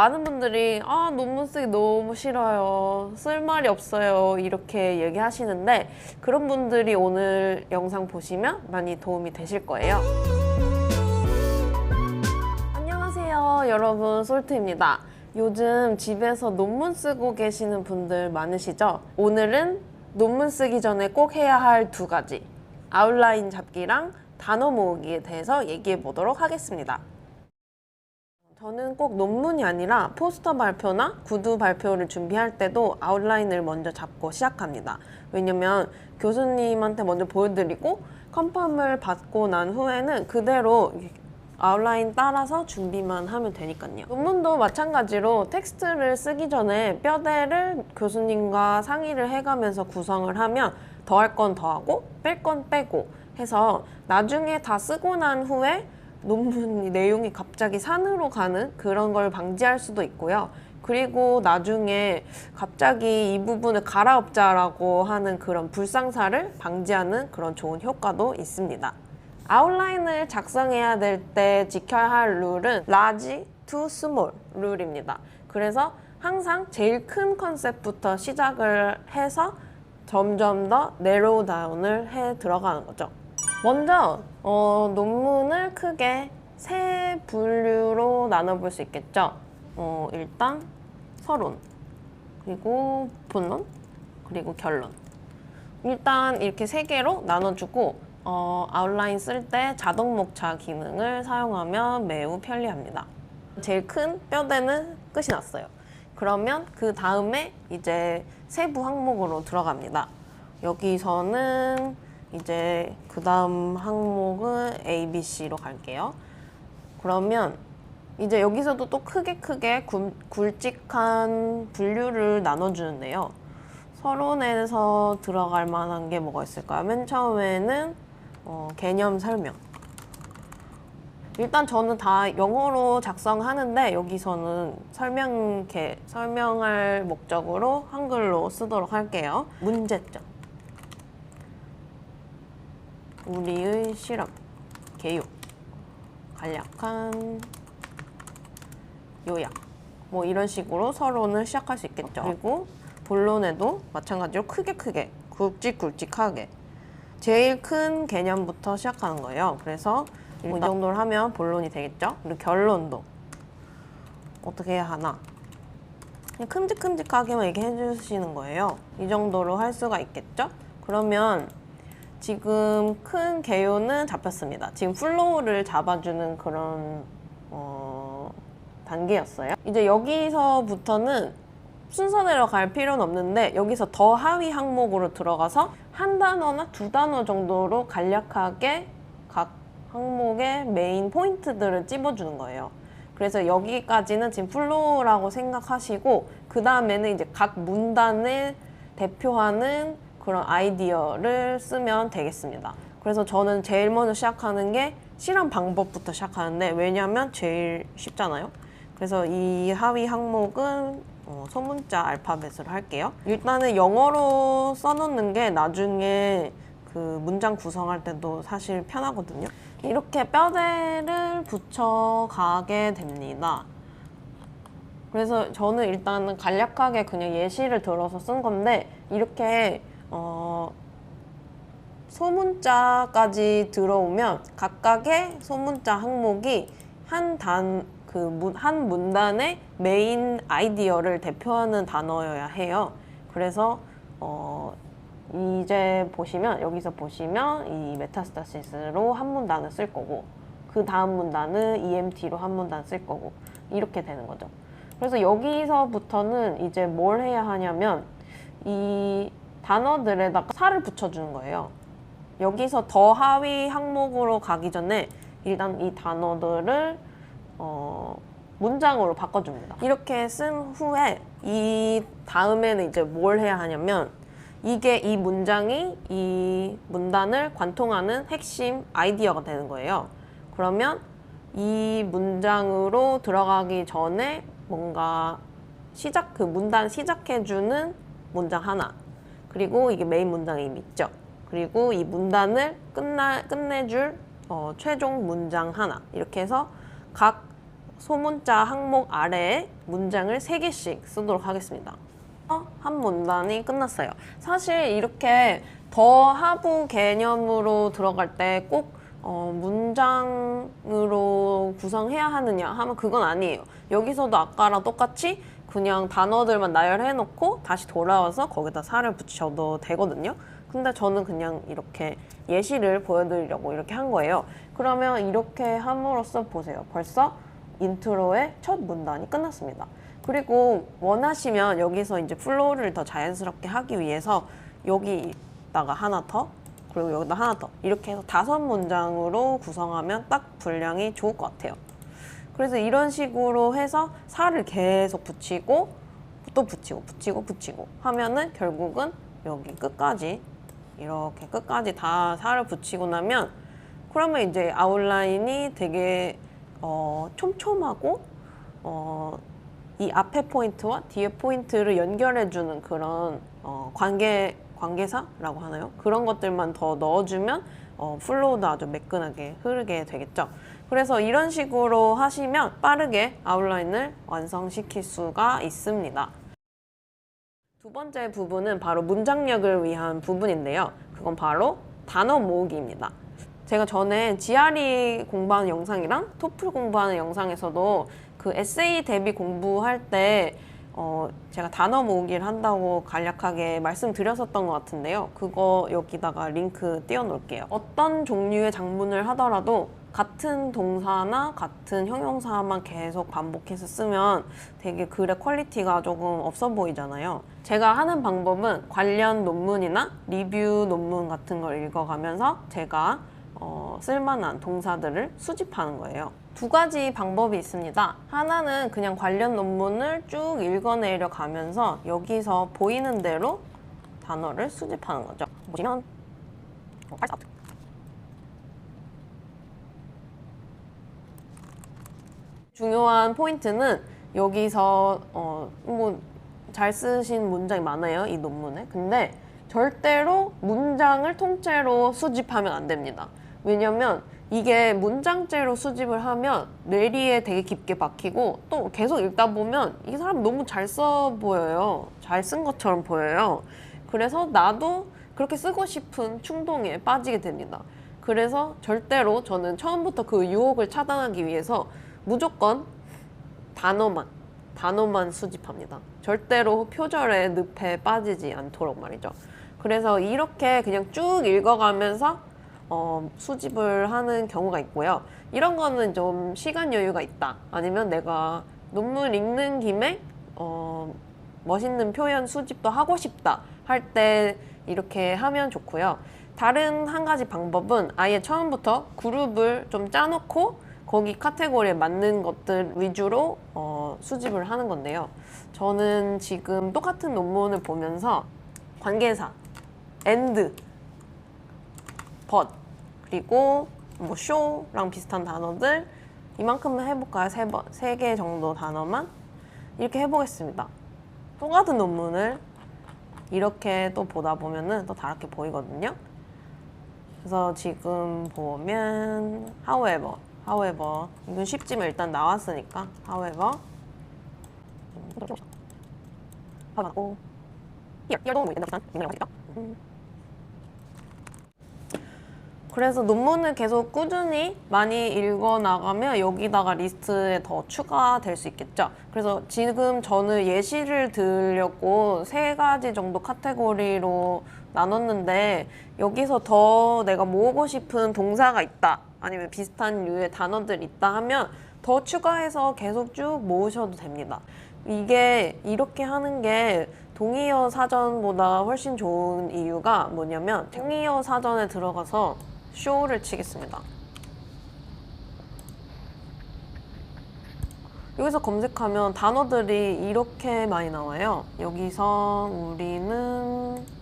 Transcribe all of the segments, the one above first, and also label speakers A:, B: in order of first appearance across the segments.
A: 많은 분들이 아 논문 쓰기 너무 싫어요. 쓸 말이 없어요. 이렇게 얘기하시는데 그런 분들이 오늘 영상 보시면 많이 도움이 되실 거예요. 안녕하세요, 여러분. 솔트입니다. 요즘 집에서 논문 쓰고 계시는 분들 많으시죠? 오늘은 논문 쓰기 전에 꼭 해야 할 두 가지. 아웃라인 잡기랑 단어 모으기에 대해서 얘기해 보도록 하겠습니다. 저는 꼭 논문이 아니라 포스터 발표나 구두 발표를 준비할 때도 아웃라인을 먼저 잡고 시작합니다. 왜냐면 교수님한테 먼저 보여드리고 컨펌을 받고 난 후에는 그대로 아웃라인 따라서 준비만 하면 되니까요. 논문도 마찬가지로 텍스트를 쓰기 전에 뼈대를 교수님과 상의를 해가면서 구성을 하면 더할 건 더하고 뺄 건 빼고 해서 나중에 다 쓰고 난 후에 논문 내용이 갑자기 산으로 가는 그런 걸 방지할 수도 있고요. 그리고 나중에 갑자기 이 부분을 갈아엎자라고 하는 그런 불상사를 방지하는 그런 좋은 효과도 있습니다. 아웃라인을 작성해야 될 때 지켜야 할 룰은 large to small 룰입니다. 그래서 항상 제일 큰 컨셉부터 시작을 해서 점점 더 내로우 다운을 해 들어가는 거죠. 먼저 어, 논문을 크게 세 분류로 나눠볼 수 있겠죠. 어, 일단 서론, 그리고 본론, 그리고 결론. 일단 이렇게 세 개로 나눠주고 어, 아웃라인 쓸 때 자동 목차 기능을 사용하면 매우 편리합니다. 제일 큰 뼈대는 끝이 났어요. 그러면 그 다음에 이제 세부 항목으로 들어갑니다. 여기서는 이제 그 다음 항목은 A, B, C로 갈게요. 그러면 이제 여기서도 또 크게 크게 굵, 굵직한 분류를 나눠주는데요. 서론에서 들어갈 만한 게 뭐가 있을까요? 맨 처음에는 어, 개념 설명. 일단 저는 다 영어로 작성하는데 여기서는 설명 개, 설명할 목적으로 한글로 쓰도록 할게요. 문제점. 우리의 실험, 개요, 간략한 요약. 뭐 이런 식으로 서론을 시작할 수 있겠죠. 그리고 본론에도 마찬가지로 크게 크게, 굵직굵직하게 제일 큰 개념부터 시작하는 거예요. 그래서 뭐이 정도를 하면 본론이 되겠죠. 그리고 결론도 어떻게 해야 하나? 그냥 큼직큼직하게만 얘기해 주시는 거예요. 이 정도로 할 수가 있겠죠? 그러면 지금 큰 개요는 잡혔습니다. 지금 플로우를 잡아주는 그런 어, 단계였어요. 이제 여기서부터는 순서대로 갈 필요는 없는데 여기서 더 하위 항목으로 들어가서 한 단어나 두 단어 정도로 간략하게 각 항목의 메인 포인트들을 찝어주는 거예요. 그래서 여기까지는 지금 플로우라고 생각하시고 그 다음에는 이제 각 문단을 대표하는 그런 아이디어를 쓰면 되겠습니다. 그래서 저는 제일 먼저 시작하는 게 실험 방법부터 시작하는데 왜냐하면 제일 쉽잖아요. 그래서 이 하위 항목은 어, 소문자 알파벳으로 할게요. 일단은 영어로 써놓는 게 나중에 그 문장 구성할 때도 사실 편하거든요. 이렇게 뼈대를 붙여가게 됩니다. 그래서 저는 일단은 간략하게 그냥 예시를 들어서 쓴 건데 이렇게 어, 소문자까지 들어오면 각각의 소문자 항목이 한 단, 그 문, 한 문단의 메인 아이디어를 대표하는 단어여야 해요. 그래서 어, 이제 보시면 여기서 보시면 이 메타스타시스로 한 문단을 쓸 거고 그 다음 문단은 EMT로 한 문단 쓸 거고 이렇게 되는 거죠. 그래서 여기서부터는 이제 뭘 해야 하냐면 이 단어들에다가 살을 붙여주는 거예요. 여기서 더 하위 항목으로 가기 전에 일단 이 단어들을 어, 문장으로 바꿔줍니다. 이렇게 쓴 후에 이 다음에는 이제 뭘 해야 하냐면 이게 이 문장이 이 문단을 관통하는 핵심 아이디어가 되는 거예요. 그러면 이 문장으로 들어가기 전에 뭔가 시작 그 문단 시작해주는 문장 하나 그리고 이게 메인 문장이 있죠. 그리고 이 문단을 끝나 끝내줄 어, 최종 문장 하나 이렇게 해서 각 소문자 항목 아래에 문장을 3개씩 쓰도록 하겠습니다. 어, 한 문단이 끝났어요. 사실 이렇게 더 하부 개념으로 들어갈 때꼭 어, 문장으로 구성해야 하느냐 하면 그건 아니에요. 여기서도 아까랑 똑같이 그냥 단어들만 나열해 놓고 다시 돌아와서 거기다 살을 붙여도 되거든요. 근데 저는 그냥 이렇게 예시를 보여드리려고 이렇게 한 거예요. 그러면 이렇게 함으로써 보세요. 벌써 인트로의 첫 문단이 끝났습니다. 그리고 원하시면 여기서 이제 플로우를 더 자연스럽게 하기 위해서 여기다가 하나 더 그리고 여기다 하나 더 이렇게 해서 다섯 문장으로 구성하면 딱 분량이 좋을 것 같아요. 그래서 이런 식으로 해서 살을 계속 붙이고 또 붙이고 붙이고 붙이고 하면은 결국은 여기 끝까지 이렇게 끝까지 다 살을 붙이고 나면 그러면 이제 아웃라인이 되게 어, 촘촘하고 어, 이 앞에 포인트와 뒤에 포인트를 연결해주는 그런 어, 관계 관계사라고 하나요? 그런 것들만 더 넣어주면 어, 플로우도 아주 매끈하게 흐르게 되겠죠. 그래서 이런 식으로 하시면 빠르게 아웃라인을 완성시킬 수가 있습니다. 두 번째 부분은 바로 문장력을 위한 부분인데요. 그건 바로 단어 모으기입니다. 제가 전에 GRE 공부하는 영상이랑 토플 공부하는 영상에서도 그 에세이 대비 공부할 때 어, 제가 단어 모으기를 한다고 간략하게 말씀드렸었던 것 같은데요. 그거 여기다가 링크 띄워 놓을게요. 어떤 종류의 작문을 하더라도 같은 동사나 같은 형용사만 계속 반복해서 쓰면 되게 글의 퀄리티가 조금 없어 보이잖아요. 제가 하는 방법은 관련 논문이나 리뷰 논문 같은 걸 읽어가면서 제가 어, 쓸만한 동사들을 수집하는 거예요. 두 가지 방법이 있습니다. 하나는 그냥 관련 논문을 쭉 읽어내려 가면서 여기서 보이는 대로 단어를 수집하는 거죠. 보시면 어, 팔 중요한 포인트는 여기서 어, 뭐잘 쓰신 문장이 많아요 이 논문에. 근데 절대로 문장을 통째로 수집하면 안 됩니다. 왜냐면 이게 문장째로 수집을 하면 뇌리에 되게 깊게 박히고 또 계속 읽다 보면 이 사람 너무 잘 써 보여요. 잘 쓴 것처럼 보여요. 그래서 나도 그렇게 쓰고 싶은 충동에 빠지게 됩니다. 그래서 절대로 저는 처음부터 그 유혹을 차단하기 위해서 무조건 단어만 단어만 수집합니다. 절대로 표절의 늪에 빠지지 않도록 말이죠. 그래서 이렇게 그냥 쭉 읽어가면서 어, 수집을 하는 경우가 있고요. 이런 거는 좀 시간 여유가 있다. 아니면 내가 논문 읽는 김에 어, 멋있는 표현 수집도 하고 싶다 할 때 이렇게 하면 좋고요. 다른 한 가지 방법은 아예 처음부터 그룹을 좀 짜놓고 거기 카테고리에 맞는 것들 위주로 어, 수집을 하는 건데요. 저는 지금 똑같은 논문을 보면서 관계사, and, but, 그리고 뭐 show랑 비슷한 단어들 이만큼만 해볼까요? 세 번, 세 개 정도 단어만 이렇게 해보겠습니다. 똑같은 논문을 이렇게 또 보다 보면은 또 다르게 보이거든요. 그래서 지금 보면 however, however 이건 쉽지만 일단 나왔으니까. However. 하고. 그래서 논문을 계속 꾸준히 많이 읽어 나가면 여기다가 리스트에 더 추가될 수 있겠죠. 그래서 지금 저는 예시를 들려고 세 가지 정도 카테고리로 나눴는데 여기서 더 내가 모으고 싶은 동사가 있다. 아니면 비슷한 류의 단어들 있다 하면 더 추가해서 계속 쭉 모으셔도 됩니다. 이게 이렇게 하는 게 동의어 사전보다 훨씬 좋은 이유가 뭐냐면 동의어 사전에 들어가서 쇼를 치겠습니다. 여기서 검색하면 단어들이 이렇게 많이 나와요. 여기서 우리는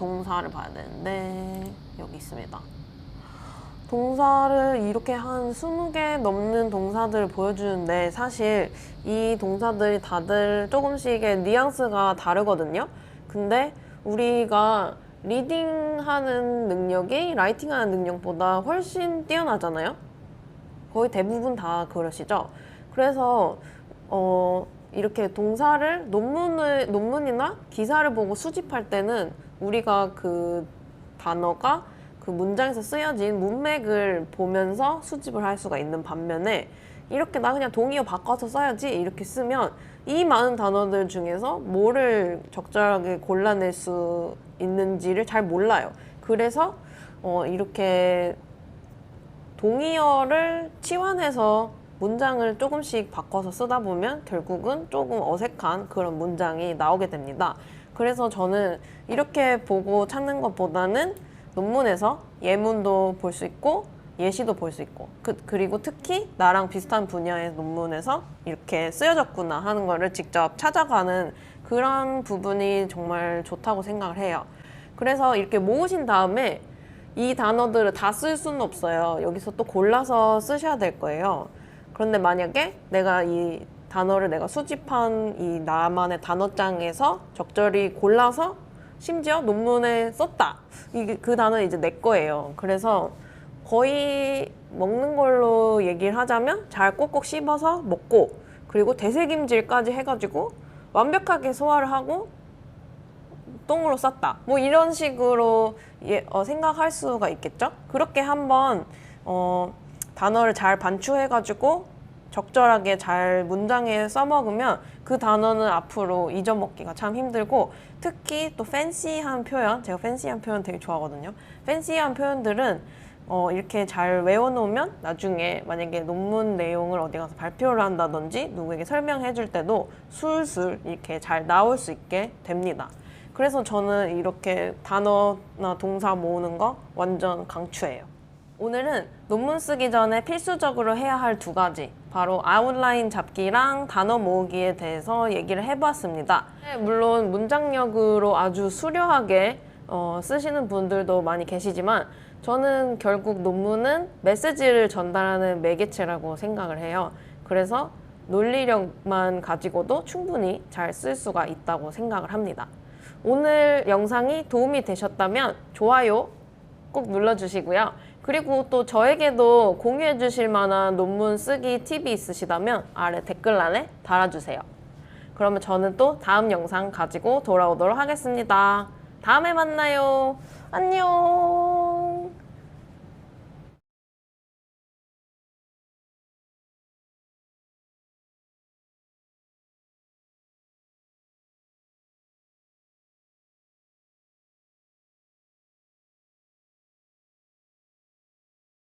A: 동사를 봐야 되는데 여기 있습니다. 동사를 이렇게 한 20개 넘는 동사들을 보여주는데 사실 이 동사들이 다들 조금씩의 뉘앙스가 다르거든요. 근데 우리가 리딩하는 능력이 라이팅하는 능력보다 훨씬 뛰어나잖아요. 거의 대부분 다 그러시죠. 그래서 어, 이렇게 동사를 논문을 논문이나 기사를 보고 수집할 때는 우리가 그 단어가 그 문장에서 쓰여진 문맥을 보면서 수집을 할 수가 있는 반면에 이렇게 나 그냥 동의어 바꿔서 써야지 이렇게 쓰면 이 많은 단어들 중에서 뭐를 적절하게 골라낼 수 있는지를 잘 몰라요. 그래서 어, 이렇게 동의어를 치환해서 문장을 조금씩 바꿔서 쓰다 보면 결국은 조금 어색한 그런 문장이 나오게 됩니다. 그래서 저는 이렇게 보고 찾는 것보다는 논문에서 예문도 볼 수 있고 예시도 볼 수 있고 그, 그리고 특히 나랑 비슷한 분야의 논문에서 이렇게 쓰여졌구나 하는 거를 직접 찾아가는 그런 부분이 정말 좋다고 생각을 해요. 그래서 이렇게 모으신 다음에 이 단어들을 다 쓸 수는 없어요. 여기서 또 골라서 쓰셔야 될 거예요. 그런데 만약에 내가 이 단어를 내가 수집한 이 나만의 단어장에서 적절히 골라서 심지어 논문에 썼다. 이게 그 단어는 이제 내 거예요. 그래서 거의 먹는 걸로 얘기를 하자면 잘 꼭꼭 씹어서 먹고 그리고 되새김질까지 해가지고 완벽하게 소화를 하고 똥으로 쌌다. 뭐 이런 식으로 예, 어, 생각할 수가 있겠죠? 그렇게 한번 어, 단어를 잘 반추해가지고 적절하게 잘 문장에 써먹으면 그 단어는 앞으로 잊어먹기가 참 힘들고 특히 또 팬시한 표현, 제가 팬시한 표현 되게 좋아하거든요. 팬시한 표현들은 어, 이렇게 잘 외워놓으면 나중에 만약에 논문 내용을 어디 가서 발표를 한다든지 누구에게 설명해 줄 때도 술술 이렇게 잘 나올 수 있게 됩니다. 그래서 저는 이렇게 단어나 동사 모으는 거 완전 강추해요. 오늘은 논문 쓰기 전에 필수적으로 해야 할 두 가지, 바로 아웃라인 잡기랑 단어 모으기에 대해서 얘기를 해봤습니다. 네, 물론 문장력으로 아주 수려하게 어, 쓰시는 분들도 많이 계시지만 저는 결국 논문은 메시지를 전달하는 매개체라고 생각을 해요. 그래서 논리력만 가지고도 충분히 잘 쓸 수가 있다고 생각을 합니다. 오늘 영상이 도움이 되셨다면 좋아요 꼭 눌러주시고요. 그리고 또 저에게도 공유해 주실 만한 논문 쓰기 팁이 있으시다면 아래 댓글란에 달아주세요. 그러면 저는 또 다음 영상 가지고 돌아오도록 하겠습니다. 다음에 만나요. 안녕.